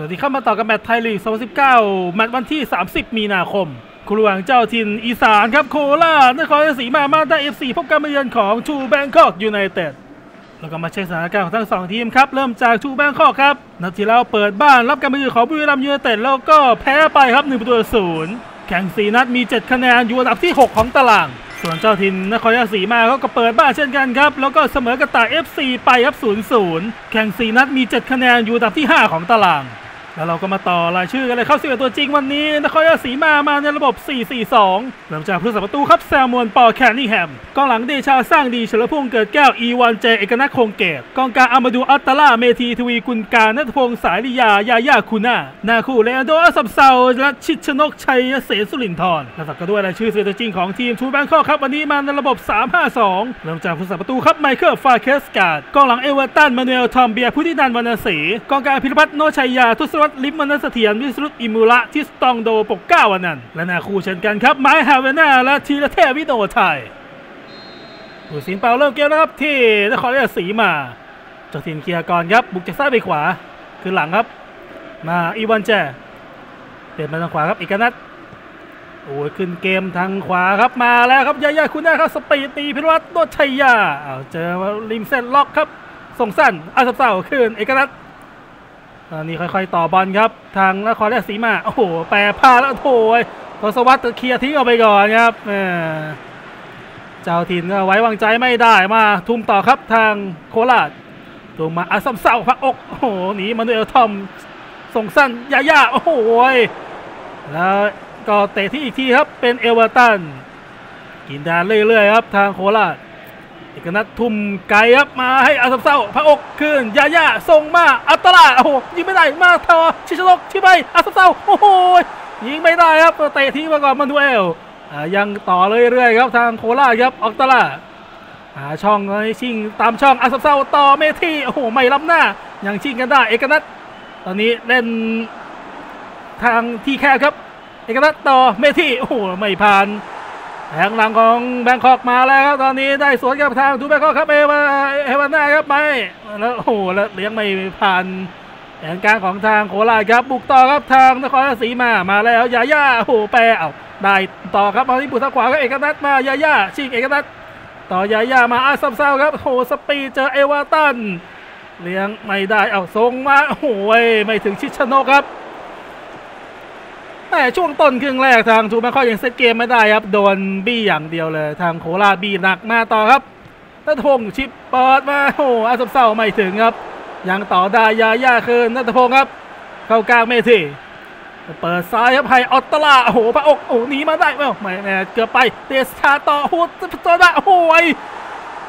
สวัสดีครับมาต่อกับแมตช์ไทยลีก 2019 แมตช์วันที่ 30 มีนาคมคู่ระหว่างเจ้าถิ่นอีสานครับโคราชนครราชสีมามาได้เอฟซีพบการมาเยือนของชูแบงคอกยูไนเต็ดแล้วก็มาเช็คสถานการณ์ของทั้งสองทีมครับ เริ่มจากชูแบงคอกครับนัดที่แล้วเปิดบ้านรับการมาเยือนของบุรีรัมย์ยูไนเต็ดแล้วก็แพ้ไปครับ1ประตูต่อศูนย์แข่ง 4 นัดมี 7 คะแนนอยู่อันดับที่ 6 ของตาราง ส่วนเจ้าถิ่นนครราชสีมาเขาก็เปิดบ้านเช่นกันครับ แล้วก็เสมอกับตา FC ไปครับ 0-0 แข่ง 4 นัดมี 7 คะแนนอยู่อันดับที่ 5 ของตาราง แล้วเราก็มาต่อรายชื่อกันเลยเข้าสิบตัวจริงวันนี้นครราชสีมามาในระบบ 4-4-2เริ่มจากผู้สัประตูครับแซมมวนปอแคนนิแฮมกองหลังเดชาสร้างดีเฉลิมพงษ์เกิดแก้วอีวานเจเอกนัทคงเกตกองกลางอามาดูอัตตาล่าเมทีทวีกุลการนัทพงษ์สายลิยายายาคูน่าหน้าคู่เลอันโดอัสซัมเซาและชิดชนกชัยเสนสุรินทร์และต่อก็ด้วยรายชื่อสิบตัวจริงของทีมทูแบงคอกครับวันนี้มาในระบบ 3-5-2 เริ่มจากผู้สัประตูครับไมเคิลฟาเคสการ์ดกองหลังเอเวอร์ตันมานูเอลทอมเบียพุทธินันวรรณศรีกองกลางพิรพัฒน์โนชัยยาทุศวัฒน์ลิมมนัสเสถียรวิสรุตอิมูระทิสตองโดปกเก้าวันนั้นและนาคู่เช่นกันครับไม้ฮาเวน่าและทีละเทวิโนไทยผู้สินเปาเริ่มเกมแล้วครับที่นครราชสีมาเจ้าถิ่นเคียร์ก่อนครับบุกจากซ้ายไปขวาคือหลังครับ มาอีวันแจเปลี่ยนมาทางขวาครับอีกนัดโอ้ยขึ้นเกมทางขวาครับมาแล้วครับยายาคุณได้ครับสปีดตีพิรวัตรโนชัยยาเอาเจอริมเส้นล็อกครับส่งสั้นอาสับเสาขึ้นเอกนัท ตอนนี้ค่อยๆต่อบอลครับ ทางนครราชสีมาโอ้โหแปรพาแล้วโถยทศวรรษเคลียร์ทิ้งออกไปก่อนครับเจ้าถิ่นก็ไว้วางใจไม่ได้มาทุ่มต่อครับทางโคราชทุ่มมาอาซัมเซาพักอกโอ้โหหนีมาดูเอลทอมส่งสั้นยาย่าโอ้โหแล้วก็เตะที่อีกทีครับเป็นเอเวอร์ตันกินดานเรื่อยๆครับทางโคราช เอกนัททุ่มไกลครับมาให้อาซัมเซาพระอกขึ้นยาย่าส่งมาอัตลาโอ้โหยิงไม่ได้มาทอชิชโลกที่ไปอาซัมเซาโอ้โหยิงไม่ได้ครับเตะทิ้งมาก่อนมาดูเอลยังต่อเรื่อยๆครับทางโคราชครับอัตตลาหาช่องให้ชิงตามช่องอาซัมเซาต่อเมทีโอ้โหไม่ล้ำหน้ายังชิงกันได้ เอกนัทตอนนี้เล่นทางที่แคบครับ เอกนัทต่อเมทีโอ้โหไม่ผ่าน แทงหลังของแบงคอกมาแล้วครับตอนนี้ได้สวนกับทางทูแบงคอกครับเอวาเอวาน่าครับไปแล้วโอ้โหแล้วเลี้ยงไม่ผ่านแผนการของทางโคราชครับบุกต่อครับทางนครราชสีมามาแล้วยาย่าโอ้โหแปรเอาได้ต่อครับมาที่บุตรทางขวาครับเอกนัทมายาย่าชิงเอกนัทต่อยาย่ามาอาซัมเซาครับโอ้โหสปีเจอเอวาตันเลี้ยงไม่ได้เอาทรงมาโอ้โหไม่ถึงชิดชนกครับ แต่ช่วงต้นครึ่งแรกทางทูแบงคอกยังเซตเกมไม่ได้ครับ โดนบี้อย่างเดียวเลยทางโคราบี้หนักมาต่อครับนัทพงศ์ชิปเปิดมาโอ้โหอาสมเศร้าไม่ถึงครับ ยังต่อได้ยาย่าคืนนัทพงศ์ครับ เข้ากลางเมทีเปิดซ้ายครับให้ออตตลาโอ้โหพระอกโอ้หนีมาได้ไม่ไม่เกือบไปเตสชาต่อโอ้โหจอได้โอ้โห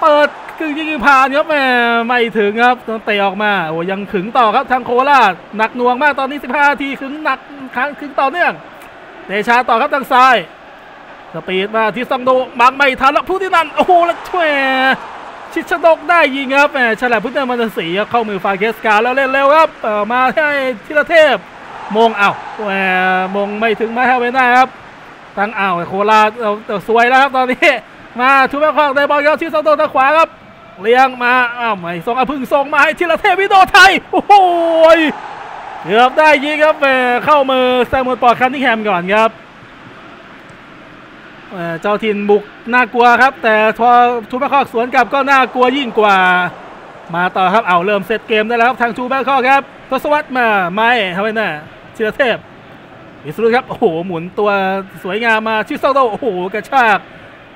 เปิด กึ่งยิงผ่านครับแม่ไม่ถึงครับต้องเตะออกมาโอ้ยังขึงต่อครับทางโคราชหนักหน่วงมากตอนนี้ 15นาทีขึงหนักค้างขึงต่อเนื่องเตชาต่อครับทางซ้ายสปีดมาที่ซังโดบังไม่ทันแล้วผู้ที่นั่นโอ้โหแล้วช่วยชิดชนกได้ยิงครับแหมฉลาดพุทธมันสีเข้ามือฟาเกสกาแล้วเล่นเร็วครับเอ่อมาให้ทิรเทพมงเอ้าแหมมงไม่ถึงม่ให้เว้นได้ครับตั้งเอ้าโคราชเอาสวยแล้วครับตอนนี้มาทุบแม่คอกได้บอลครับที่ซังโดทางขวาครับ เลี้ยงมาอ้าวไม่ส่งอพึ่งส่งมาให้ทิรเทพวิโดไทยโอ้โหเกือบได้ยิงครับแหมเข้ามือแซมมูลปอร์คันนิงแฮมก่อนครับเจ้าถิ่นบุกน่ากลัวครับ แต่พอทูแบงคอกสวนกลับก็น่ากลัวยิ่งกว่า มาต่อครับเอาเริ่มเซตเกมได้แล้วครับทางทูแบงคอกครับทศวรรษมาไม่ทำไมน่ะชิรเทพวิสรุครับโอ้โหหมุนตัวสวยงามมาชิโซโตโอ้โหกระชาก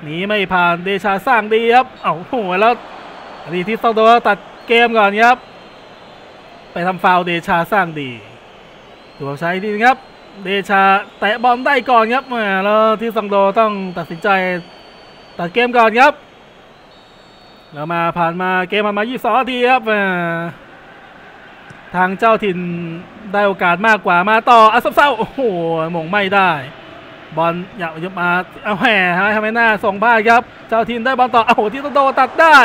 หนีไม่ผ่านเดชาสร้างดีครับเอาโอ้โหแล้ว ทีที่โซโตตัดเกมก่อนครับ ไปทำฟาวเดชาสร้างดีตัวใช้ดีครับ เดชาแตะบอลได้ก่อนครับแล้วที่ซังโดต้องตัดสินใจตัดเกมก่อนครับแล้วมาผ่านมาเกมมามา 22นาทีครับทางเจ้าถิ่นได้โอกาสมากกว่ามาต่ออัศเศร้าโอ้โหมงไม่ได้ บอลอยากยมาเอาแหมทำไมหน้าส่งพลาดครับ เจ้าถิ่นได้บอลต่อโอ้โหที่ซังโดตัดได้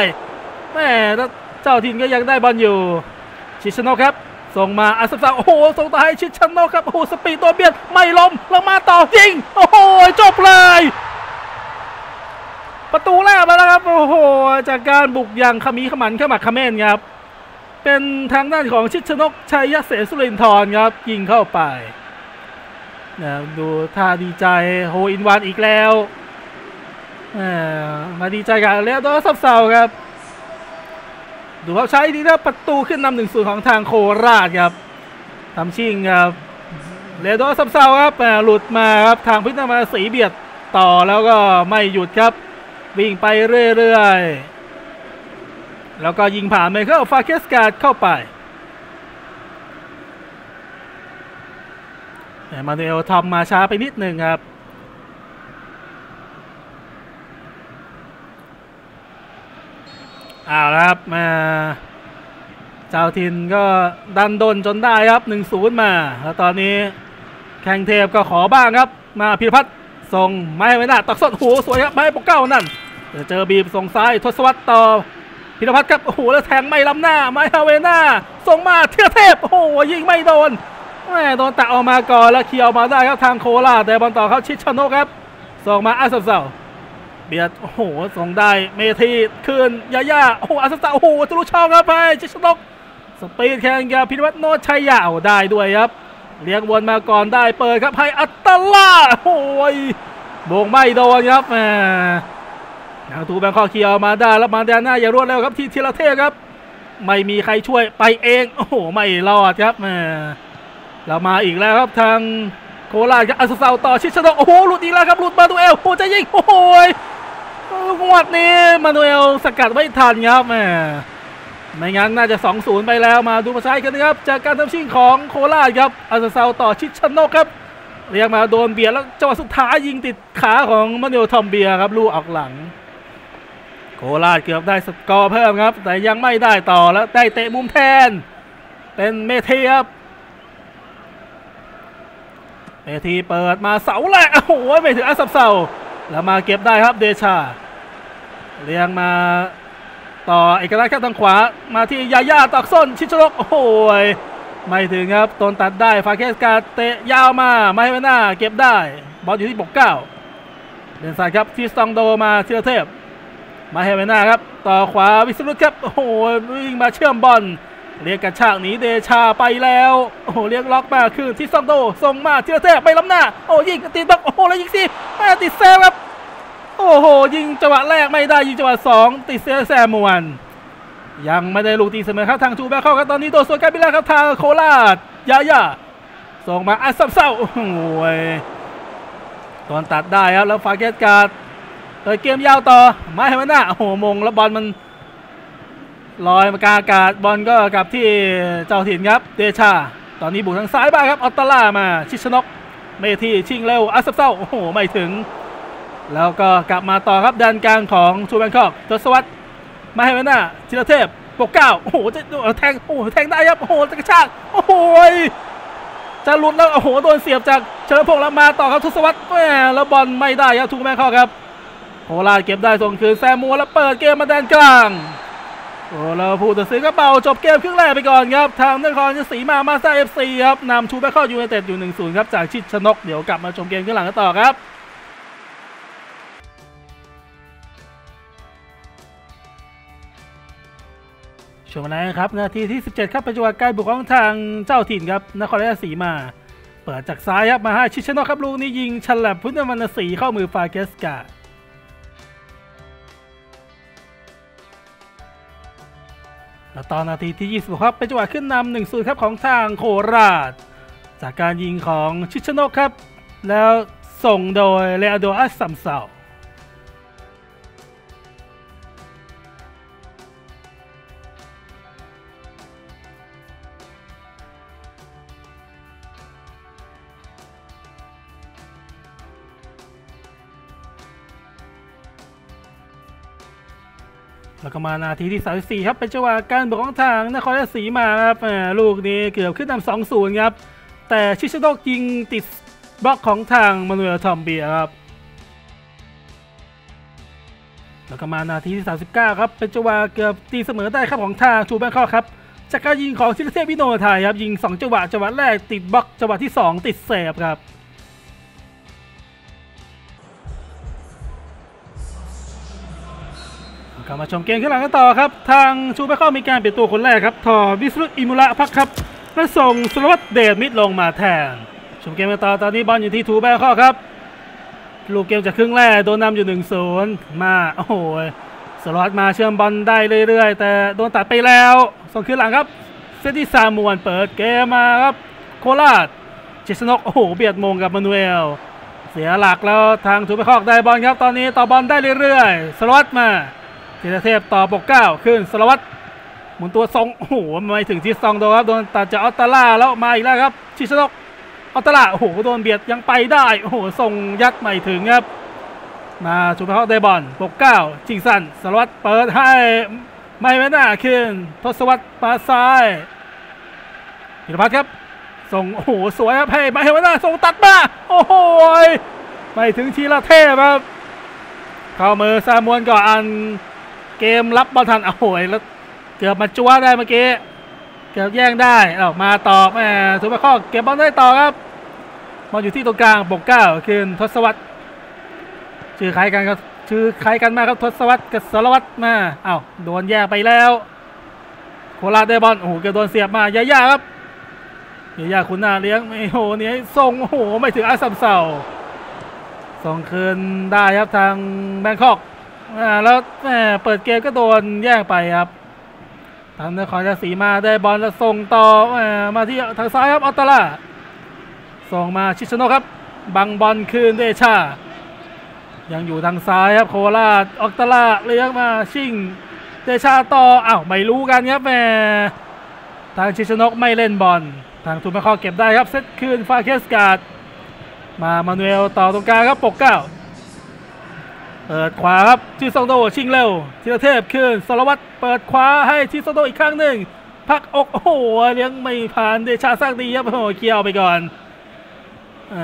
แม่แล้วเจ้าถิ่นก็ยังได้บอลอยู่ ชิชโนครับ ส่งมาอาซับซาโอ้โหส่งต่อให้ชิชโนครับ โอ้โหสปีดตัวเบียดไม่ล้มลงมาต่อจริง โอ้โหจบเลย ประตูแรกมาแล้วครับ โอ้โห จากการบุกอย่างขมีขมันขมักขม้นครับ เป็นทางด้านของชิดชนกชัยยเสสุรินทร์ครับ ยิงเข้าไปนะดูท่าดีใจโฮอินวันอีกแล้วมาดีใจกันแล้วตัวซับเซาครับ ดูเขาใช้ดีนะประตูขึ้นนำหนึ่งศูนย์ของทางโคราชครับทำชิงครับเลโดซับเซาครับหลุดมาครับทางพิณมาสีเบียดต่อแล้วก็ไม่หยุดครับ วิ่งไปเรื่อยๆ แล้วก็ยิงผ่านไมเคิลฟาเคสการ์ดเข้าไปมาเนลทอมมาช้าไปนิดหนึ่งครับ อ้าวครับมาเจ้าทินก็ดันโดนจนได้ครับ1นมา แล้วตอนนี้แข่งเทพก็ขอบ้างครับ มาพิรพัฒน์ส่งไม้ไว้หน้าตักสดหูสวยครับไม้ปกเก้านั่นเจอบีบส่งซ้ายทศวรรษต่อพิรพัฒน์ครับโอ้โหแล้วแทงไม่ล้ำหน้า ไม้ฮาเวน่าส่งมาเทียเทพโอ้โหยิงไม่โดนแม่โดนตักออกมาก่อนแล้วเคียวมาได้ครับทางโคราแต่บอลต่อเขาชิดชนกครับส่งมาอาซับเซา เบียดโอ้โหส่งได้เมทีขึ้นยาย่าโอ้โหอาซับเซาโอ้โหทะลุช่องครับไปชิชนกสปีดแข่งยาพิรวัฒน์โนชัยยาวได้ด้วยครับเลี้ยงวนมาก่อนได้เปิดครับให้อัตลาโอ้ยโบงไม่โดนครับแหมทางตูแบงคอกเคียวมาได้แล้วมาแดนหน้าอย่ารวดแล้วครับที่ทีละเทครับ ไม่มีใครช่วยไปเองโอ้โหไม่รอดครับแหมเรามาอีกแล้วครับทางโคราชครับอัสซาวต่อชิชโดโอ้โหหลุดอีกแล้วครับหลุดมาดูเอลโอ้จะยิงโอ้ย งวดนี้มาดูเอลสกัดไม่ทันครับแหมไม่งั้นน่าจะ 2-0 ไปแล้วมาดูมาใช้กันนะครับ จากการทำชิงของโคราชครับอาซาซาวต่อชิดชนกครับ เรียกมาโดนเบียร์แล้วจังหวะสุดท้ายยิงติดขาของมานิโอทอมเบียครับลูกออกหลัง โคราชเกือบได้สกอร์เพิ่มครับ แต่ยังไม่ได้ต่อแล้วได้เตะมุมแทน เป็นเมเทีครับเมทีเปิดมาเสาแหละโอ้โหไม่ถึงอาซับเซา แล้วมาเก็บได้ครับเดชาเรียงมาต่อเอกลักษณ์แครับทางขวามาที่ยาย่าตอกส้นชิชโรกโอ้โหไม่ถึงครับตนตัดได้ฟาเคสกาเตะยาวมาไม่ให้หน้าเก็บได้บอลอยู่ที่บกเก้าเดินสายครับที่ซองโดมาเทียเทพมาให้หน้าครับ ต่อขวาวิสุรุตครับ โอ้โหวิ่งมาเชื่อมบอล เรียกกระชากหนีเดชาไปแล้ว โอ้โหเรียกล็อกมาคืนที่ซองโดส่งมาเทียเทพไปล้ำหน้า โอ้ยิงติดบล็อกโอ้โหแล้วยิงสิแม่ติดเซฟครับโอ้โห ยิงจังหวะแรกไม่ได้ยิงจังหวะสองติดเซแซมวนยังไม่ได้ลูกตีเสมอครับทางจูแบคเข้าครับตอนนี้โดนสวนกันไปแล้วครับทางโคราชยายาส่งมาอัศเศร้าโอ้ยตอนตัดได้ครับแล้วฟาเกตการ์ดเปิดเกมยาวต่อไม่ให้มันหน้าโอ้โหมงแล้วบอลมัน ลอยมากาอากาศบอลก็กลับที่เจ้าถิ่นครับเดชา ตอนนี้บุกทางซ้ายบ้างครับออตตล่ามาชิชนก เมทีชิงเร็วอัศเศร้าโอ้โหไม่ถึง แล้วก็กลับมาต่อครับแดนกลางของชูแบงคอกทศวรรษมาให้เวน่าชิลเทพปกเก้าโอ้โหจะแทงโอ้โหแทงได้ครับโอ้โหจะกระชากโอ้โหจะหลุดแล้วโอ้โหโดนเสียบจากเฉลิมพงษ์แล้วมาต่อครับทศวรรษแหมแล้วบอลไม่ได้ครับทูแบงคอกครับโคราชเก็บได้ส่งคืนแซมมัวแล้วเปิดเกมมาแดนกลาง โอ้เราผู้ตัดสินก็เบาจบเกมครึ่งแรกไปก่อนครับ ทางนครศรีมามาซาเอฟซีครับนำชูแบงคอยูไนเต็ดอยู่ 1-0 ครับ จากชิดชนก เดี๋ยวกลับมาชมเกมครึ่งหลังกันต่อครับช่วงนั้นครับ นาทีที่ 17 ครับเป็นจังหวะการบุกของทางเจ้าถิ่นครับ นครราชสีมา เปิดจากซ้ายครับ มาให้ชิชโนครับลูกนี้ยิงฉลับพุทธมันสีเข้ามือฟาเกสกา ตอนนาทีที่ 26 ครับ เป็นจังหวะขึ้นนำหนึ่งศูนย์ครับของทางโคราช จากการยิงของชิชโนครับ แล้วส่งโดยเลอโดอัสซัมเซา แล้วก็มานาทีที่34ครับเป็นจังหวะการบุกของทางนครราชสีมาครับลูกนี้เกือบขึ้นนำสอศูนย์ครับแต่ชิชโดกยิงติดบล็อกของทางมานูเอลทอมเบียครับแล้วก็มานาทีที่ 39 ครับเป็นจังหวะเกือบตีเสมอได้ครับของทางทูแบงคอกครับจากการยิงของชิลเทพวิโนไทยครับยิง 2 จังหวะจังหวะแรกติดบล็อกจังหวะที่ 2 ติดเซฟครับ กลับมาชมเกมขึ้นหลังกันต่อครับ ทางชูไปเข้ามีการเปลี่ยนตัวคนแรกครับ ทอวิสรุตอิมุระพักครับ และส่งสรวัตรเดชมิดลงมาแทน ชมเกมกันต่อตอนนี้บอลอยู่ที่ทูแบงคอครับ ลูกเกมจากครึ่งแรกโดนนำอยู่1นศูนย์มาโอ้โหสรวัตรมาเชื่อมบอลได้เรื่อยๆ แต่โดนตัดไปแล้ว ส่งคืนหลังครับ เซตที่ซามวนเปิดเกมมาครับ โคราชเจสนกโอ้โหเบียดมงกับมานูเอลเสียหลักแล้วทางทูไปคอกได้บอลครับ ตอนนี้ต่อบอลได้เรื่อยๆสรวัตรมา ธีรเทพต่อปกเก้าขึ้นสรวัตหมุนตัวทรงโอ้โหไม่ถึงที่ซองโดครับโดนตัดจากออตตาล่าแล้วมาอีกแล้วครับ ชิชนกออตตาล่าโอ้โหโดนเบียดยังไปได้โอ้โหส่งยัดไม่ถึงครับ มาชูไปคอกได้บอลปกเก้าจิงสันสรวัตเปิดให้ไม่แม่น่าขึ้นทศวรรษมาซ้ายพิรพัฒน์ครับส่งโอ้โหสวยครับให้ไม่ให้แม่น่าส่งตัดมาโอ้โหไม่ถึงทีละเทพครับ เข้ามือซามวนก่อนอัน เกมรับบอลทันโอ้โหแล้วเกือบมาจัวได้เมื่อกี้เกือบแย่งได้เอามาต่อแหมถูกไปข้อเก็บบอลได้ต่อครับบอลอยู่ที่ตรงกลางปกเก้าคืนทศวรรษชื่อใครกันครับชื่อใครกันมาครับทศวรรษกับสารวัตรมาเอ้าโดนแย่ไปแล้วโคราชได้บอลโอ้โหเกือบโดนเสียบมายายาครับยายาคุณนาเลี้ยงไม่โหเนี่ยส่งโอ้โหไม่ถึงอาซัมเซาส่งคืนได้ครับทางแบงคอก อ่าแล้วแหมเปิดเกมก็โดนแย่งไปครับทางนครราชสีมาได้บอลแล้วส่งต่อแหมมาที่ทางซ้ายครับออตตาล่าส่งมาชิชโนครับ บังบอลคืนเดชา ยังอยู่ทางซ้ายครับโคราชออตตาล่าเลี้ยงมาชิงเดชาต่ออ้าวไม่รู้กันครับแหมทางชิชโนกไม่เล่นบอลทางทุนมาข้อเก็บได้ครับเซตคืนฟาเคสการ์ดมามานูเอลต่อตรงกลางครับปกเก้า เปิดขวาครับชิซองโดชิงเร็วธีรเทพขึ้นสารวัตรเปิดขวาให้ชิซองโดอีกครั้งหนึ่งพักอกโอ้โหเลี้ยงไม่ผ่านเดชาสร้างดีครับโอ้โหเคี่ยวไปก่อนอ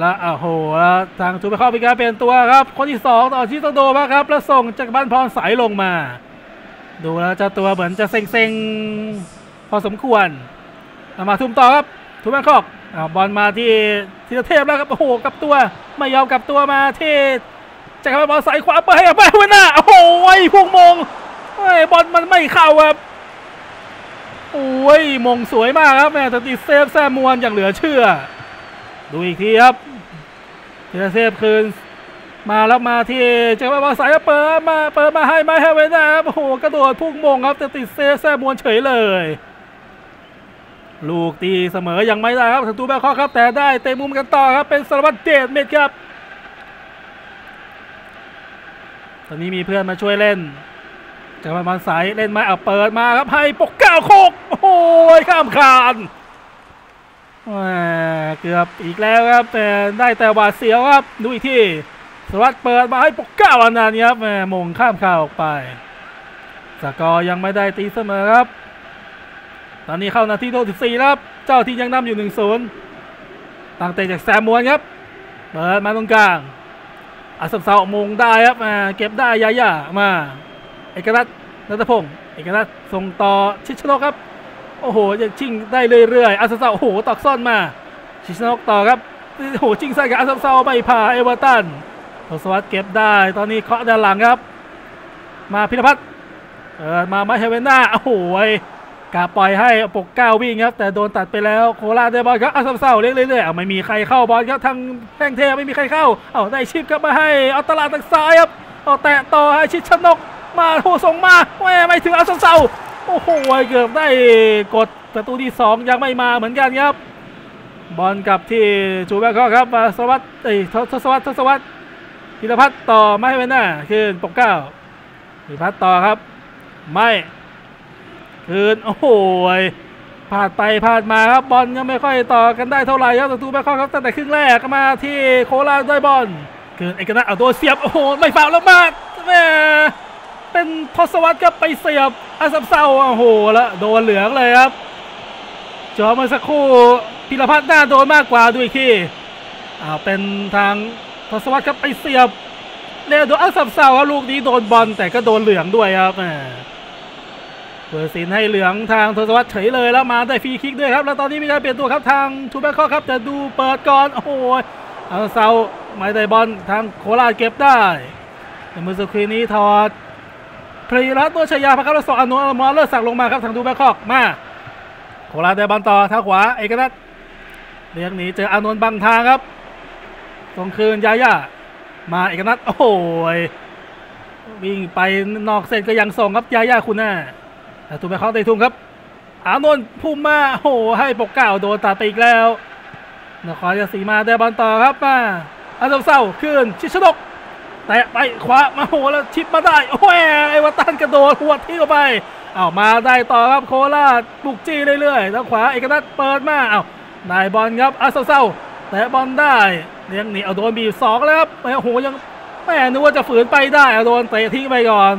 แล้วโอ้โหแล้วทางทูไปเข้าไปการเปลี่ยนตัวครับ คนที่สองต่อชิซองโดมาครับ แล้วส่งจากบ้านพรสายลงมา ดูแล้วเจ้าตัวเหมือนจะเซ็งๆ พอสมควรมาทุ่มต่อครับทุ่มแบงคอกบอลมาที่ธีรเทพแล้วครับโอ้โหกับตัวไม่ยอมกับตัวมาที่ จะเข้าบอลใสายขวาไปให้ไปหัวหน้าโอ้โหพวงมงเฮ้บอลมันไม่เข้าครับโอ้ยมงสวยมากครับแม่แต่ติดเซฟแซมมวนอย่างเหลือเชื่อ ดูอีกทีครับธีรเทพคืนมาแล้วมาที่จะเข้าบอลสายเปิดมาเปิดมาให้ไม่ให้ไว้หน้าครับโอ้โหกระโดดพุ่งมงครับแต่ติดเซฟแซมมวนเฉยเลยลูกตีเสมอยังไม่ได้ครับถึงตูแบคข้อครับแต่ได้เตะมุมกันต่อครับเป็นสารวัตรเดชเม็ดครับ ตอนนี้มีเพื่อนมาช่วยเล่นจากบอลสายเล่นมาเอาเปิดมาครับให้ปกเก้าโคกโอ้โหข้ามคานแหมเกือบอีกแล้วครับแต่ได้แต่หวาดเสียวครับดูอีกทีสารวัตรเปิดมาให้ปกเก้าอันนั้นครับแหมมงข้ามคานออกไปสกอร์ยังไม่ได้ตีเสมอครับ ตอนนี้เข้านาทีที่14ครับ เจ้าที่ยังนำอยู่1-0ตั้งเตะจากแซมมวนครับ เปิดมาตรงกลาง อาสัมสามงได้ครับมาเก็บได้ยาย่ามาเอกนัทนัทพงศ์เอกนัทส่งต่อชิชโนกครับ โอ้โหยังชิงได้เรื่อยๆอาสัมสาโอ้โหตอกซ่อนมาชิชโนกต่อครับโอ้โหชิงใส่กับอาสัมสาไม่ผ่าเอเวอร์ตันทศวรรษเก็บได้ตอนนี้เคาะด้านหลังครับ มาพิรพัฒน์เออมาไมเฮเวนน่าโอ้โห กาปล่อยให้ปกเก้าวิ่งครับแต่โดนตัดไปแล้วโคราชได้บอลครับอาซัมเศร้าเรื่อยๆเอาไม่มีใครเข้าบอลครับทางแท่งเทไม่มีใครเข้าเอาได้ชิปครับมาให้เอาตลาดทางซ้ายครับเอาแตะต่อให้ชิดชนกมาโหส่งมาแม่ไม่ถึงอาซัมเศร้าโอ้โหเกือบได้กดประตูที่ 2 ยังไม่มาเหมือนกันครับ บอลกลับที่จูแบงคอกครับมาสวัสดิ์เอ้ยทศวรรษทศวรรษพิรพัฒน์ต่อไม่ให้เป็นหน้าคืนปกเก้าพิรพัฒน์ต่อครับ ไม่ คืน โอ้โหพลาดไปพลาดมาครับบอลยังไม่ค่อยต่อกันได้เท่าไหร่ครับประตูแบงคอกครับตั้งแต่ครึ่งแรกก็มาที่โคราชได้บอลคืนเอกนัทเอาตัวเสียบโอ้โหไม่ฟาแล้วมากแม่เป็นทศวรรษครับไปเสียบอาซัมเซาโอ้โหแล้วโดนเหลืองเลยครับจอมื่อสักครู่พิรพัฒน์หน้าโดนมากกว่าดูอีกทีอ้าวเป็นทางทศวรรษครับไปเสียบเรียโดอาซัมเซาครับลูกนี้โดนบอลแต่ก็โดนเหลืองด้วยครับแหม เปิดสินให้เหลืองทางทศวรรษเฉยเลยแล้วมาได้ฟรีคิกด้วยครับ แล้วตอนนี้มีการเปลี่ยนตัวครับทางทูแบงคอครับแต่ดูเปิดก่อนโอ้โหเอาเซาไม่ได้บอลทางโคราชเก็บได้แต่มือสกครู่นี้ถอดพรีรัตตัวชยาพระครับและสองอนุอมรเลิศสั่งลงมาครับทางดูแบงคอกมาโคราชได้บอลต่อทางขวาเอกนัทเลี้ยงหนีเจออานนท์บังทางครับส่งคืนยาย่ามาเอกนัทโอ้ยวิ่งไปนอกเส้นก็ยังส่งครับยาย่าคุณหน้าแต่ตูแบงคอกได้ทุ่งครับ อานนท์พุ่มมาโอ้โหให้ปกเก้าโดนตัดไปอีกแล้วนครราชสีมาได้บอลต่อครับมาอันดับเศร้าขึ้นชิชนกแตะไปขวามาโหแล้วชิปมาได้โอ้ยไอ้วัตตันกระโดดหัวที่เข้าไปเอามาได้ต่อครับโคราชบุกจี้เรื่อยๆทางขวาเอกนัทเปิดมาเอาได้บอลครับอาเศร้าๆแตะบอลได้เลี้ยงหนีเอาโดนบีบสองแล้วครับโอ้โหยังแม่นึกว่าจะฝืนไปได้เอาโดนเตะทิ้งไปก่อน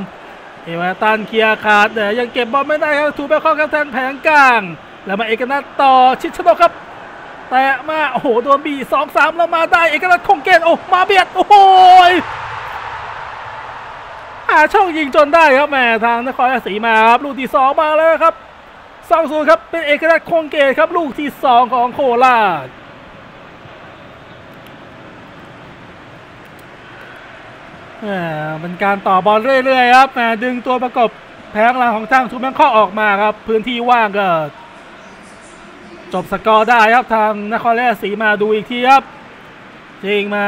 เอวอร์ตันเคลียร์ขาดแต่ยังเก็บบอลไม่ได้ครับถูกไปข้อครับทางแผงกลาง แล้วมาเอกนัทต่อชิดชนกครับ แตะมาโอ้โหโดนบีสองสามแล้วมาได้เอกนัทคงเกตโอ้มาเบียดโอ้โหหาช่องยิงจนได้ครับแหม่ทางนครราชสีมาครับลูกที่สองมาแล้วครับสองศูนย์ครับเป็นเอกนัทคงเกตครับลูกที่สองของโคราช แหม่ เป็นการต่อบอลเรื่อยๆครับดึงตัวประกบแผงหลังของทางทูแบงคอกออกมาครับ พื้นที่ว่างก็ จบสกอร์ได้ครับทางนครราชสีมาดูอีกทีครับจริงมา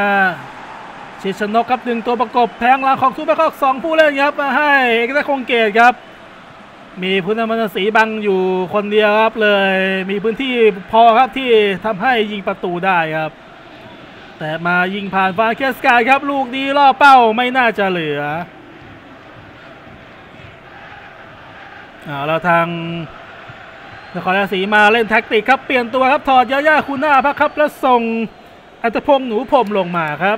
ชิดชนกครับดึงตัวประกบแผงหลังของทูแบงคอกสองผู้เล่นครับมาให้เอกนัทคงเกตครับ มีพุทธมนสีบังอยู่คนเดียวครับเลย มีพื้นที่พอครับที่ทำให้ยิงประตูได้ครับ แต่มายิงผ่านฟาเคสกายครับ ลูกนี้ล่อเป้าไม่น่าจะเหลืออาแล้วทางนครราชสีมาเล่นแท็กติกครับ เปลี่ยนตัวครับ ถอดยาย่าคูน่าพักครับ แล้วส่งอัตพงษ์หนูพรมลงมาครับ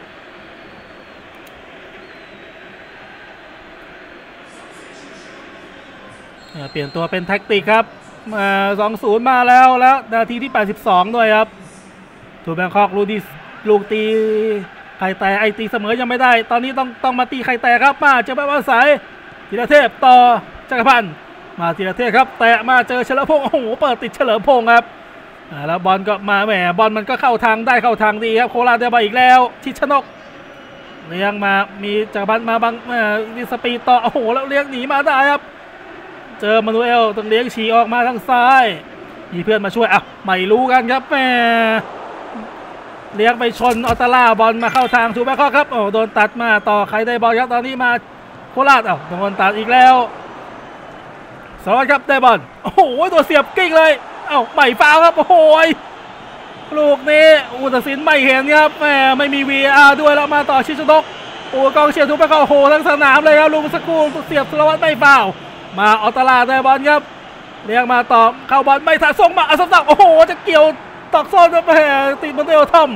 เปลี่ยนตัวเป็นแท็กติกครับมาสองศูนย์มาแล้วแล้ว นาทีที่ 82 ด้วยครับถูกแบงคอกลูกที่ ลูกตีไข่แต่ไอตีเสมอยังไม่ได้ ตอนนี้ต้องต้องมาตีไข่แต่ครับมาเจอแบบว่าสายธีรเทพต่อจักรพันธ์มาธีรเทพครับ แตะมาเจอเฉลิมพงษ์โอ้โหเปิดติดเฉลิมพงษ์ครับแล้วบอลก็มาแหมบอลมันก็เข้าทางได้เข้าทางดีครับโคราชได้บอลอีกแล้ว ชิดชนกเลี้ยงมามีจักรพันธ์มาบังเอ่อมีสปีดต่อโอ้โหแล้วเลี้ยงหนีมาได้ครับ เจอมานูเอลต้องเลี้ยงฉีออกมาทางซ้าย มีเพื่อนมาช่วยอะไม่รู้กันครับแหม เลี้ยงไปชนออตาล่าบอลมาเข้าทางทูแบคข้อครับโอ้โดนตัดมาต่อใครได้บอลครับตอนนี้มาโคราชเอ้าโดนตัดอีกแล้วสวัสดีครับได้บอลโอ้โหตัวเสียบกิ้งเลยเอ้าใหม่ฟาวครับโอ้โหลูกนี้อุตสินไม่เห็นครับแหมไม่มี VR ด้วยแล้วมาต่อชิชนกโอ้กองเชียร์ทูแบคข้อโอ้โหทั้งสนามเลยครับลูกสกครูเสียบสุรวัตรไม่ฟาวมาออตาลาได้บอลครับเลี้ยงมาต่อเข้าบอลไม่ทันส่งมาอัสสักโอ้โหจะเกี่ยว ตอกโซนจะไปติดบอลเตลทอม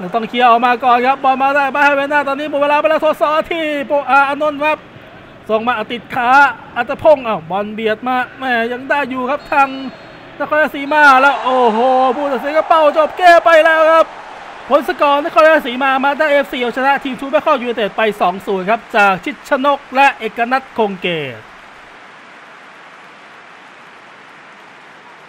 ยังต้องเคลียร์ออกมาก่อนครับบอลมาได้มาให้เวนหน้าตอนนี้หมดเวลาไปแล้วทดสอที่โปอาอนนท์ครับส่งมาติดขาอัตพงศ์อ้าวบอลเบียดมาแม่ยังได้อยู่ครับทางนครราชสีมาแล้วโอ้โหผู้ตัดสินก็เป้าจบแก้ไปแล้วครับผลสกอร์นครราชสีมามาได้เอฟซีเอาชนะทีมชูแบคเข้ายูไนเต็ดไป 2-0 ครับ จากชิดชนกและเอกนัทคงเกต